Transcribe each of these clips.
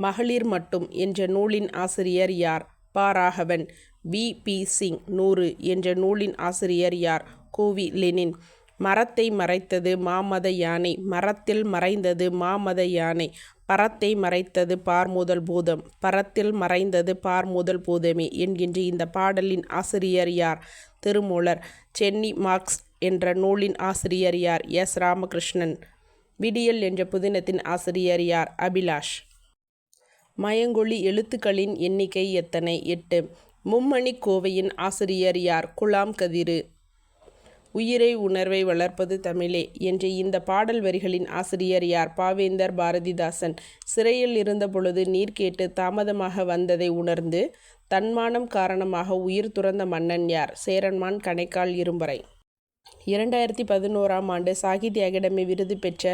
மகளிர் மட்டும் என்ற நூலின் ஆசிரியர் யார்? ப. ராகவன். வி. பி. சிங். நூறு என்ற நூலின் ஆசிரியர் யார்? கோவி லெனின். மரத்தை மறைத்தது மாமத யானை. மரத்தில் மறைந்தது மாமத யானை. பரத்தை மறைத்தது பார்முதல் பூதம். பரத்தில் மறைந்தது பார்முதல் பூதமே என்கின்ற இந்த பாடலின் ஆசிரியர் யார்? திருமூலர் சென்னி மார்க்ஸ் என்ற நூலின் ஆசிரியர் யார்? எஸ். ராமகிருஷ்ணன். விடியல் என்ற புதினத்தின் ஆசிரியர் யார்? அபிலாஷ். மயங்கொழி எழுத்துக்களின் எண்ணிக்கை எத்தனை? எட்டு. மும்மணி கோவையின் ஆசிரியர் யார்? குலாம் கதிரு. உயிரை உணர்வை வளர்ப்பது தமிழே என்ற இந்த பாடல் வரிகளின் ஆசிரியர் யார்? பாவேந்தர் பாரதிதாசன். சிறையில் இருந்தபொழுது நீர் கேட்டு தாமதமாக வந்ததை உணர்ந்து தன்மானம் காரணமாக உயிர் துறந்த மன்னன் யார்? சேரன்மான் கணைக்கால் இரும்பறை. இரண்டாயிரத்தி பதினோராம் ஆண்டு சாகித்ய அகாடமி விருது பெற்ற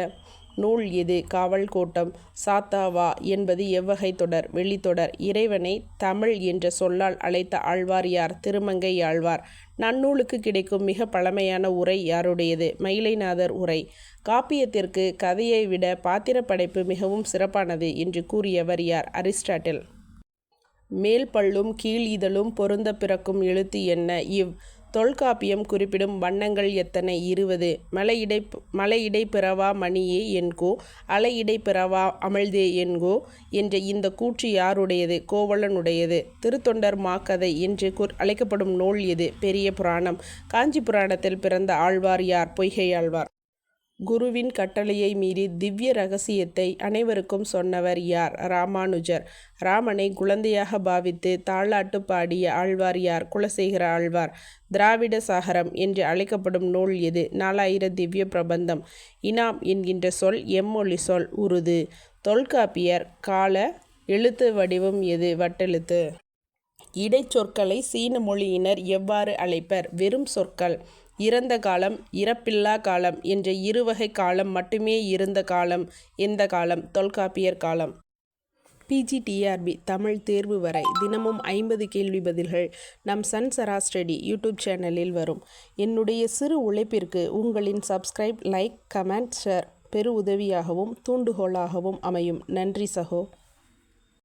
நூல் எது? காவல் கோட்டம். சாத்தாவா என்பது எவ்வகை தொடர் வெளித்தொடர். இறைவனை தமிழ் என்ற சொல்லால் அழைத்த ஆழ்வார் யார்? திருமங்கை ஆழ்வார். நன்னூலுக்கு கிடைக்கும் மிக பழமையான உரை யாருடையது? மயிலைநாதர் உரை. காப்பியத்திற்கு கதையை விட பாத்திர படைப்பு மிகவும் சிறப்பானது என்று கூறியவர் யார்? அரிஸ்டாட்டில். மேல் பல்லும் கீழ் இதழும் பொருந்த பிறக்கும் எழுத்து என்ன? இவ். தொல்காப்பியம் குறிப்பிடும் வண்ணங்கள் எத்தனை? இருபது. மலையிடை மலையிடை பிறவா மணியே என்கோ அலையிடை பிறவா அமழ்தே என்கோ என்ற இந்த கூற்று யாருடையது? கோவலனுடையது. திருத்தொண்டர் மாக்கதை என்று அழைக்கப்படும் நூல் எது பெரிய புராணம். காஞ்சி புராணத்தில் பிறந்த ஆழ்வார் யார்? பொய்கை ஆழ்வார். குருவின் கட்டளையை மீறி திவ்ய ரகசியத்தை அனைவருக்கும் சொன்னவர் யார்? ராமானுஜர். ராமனை குழந்தையாக பாவித்து தாளாட்டு பாடிய ஆழ்வார் யார்? குலசேகர ஆழ்வார். திராவிட சாகரம் என்று அழைக்கப்படும் நூல் எது? நாலாயிர திவ்ய பிரபந்தம். இனாம் என்கின்ற சொல் எம்மொழி சொல் உருது. தொல்காப்பியர் கால எழுத்து வடிவம் எது? வட்டெழுத்து. இடைச்சொற்களை சீன மொழியினர் எவ்வாறு அழைப்பர்? வெறும் சொற்கள். இறந்த காலம் இறப்பில்லா காலம் என்ற இருவகை காலம் மட்டுமே இருந்த காலம் எந்த காலம்? தொல்காப்பியர் காலம். பிஜிடிஆர்பி தமிழ் தேர்வு வரை தினமும் ஐம்பது கேள்வி பதில்கள் நம் சன் சராஸ்டடி யூடியூப் சேனலில் வரும். என்னுடைய சிறு உழைப்பிற்கு உங்களின் சப்ஸ்கிரைப் லைக் கமெண்ட் ஷேர் பெரு உதவியாகவும் தூண்டுகோலாகவும் அமையும். நன்றி சகோ.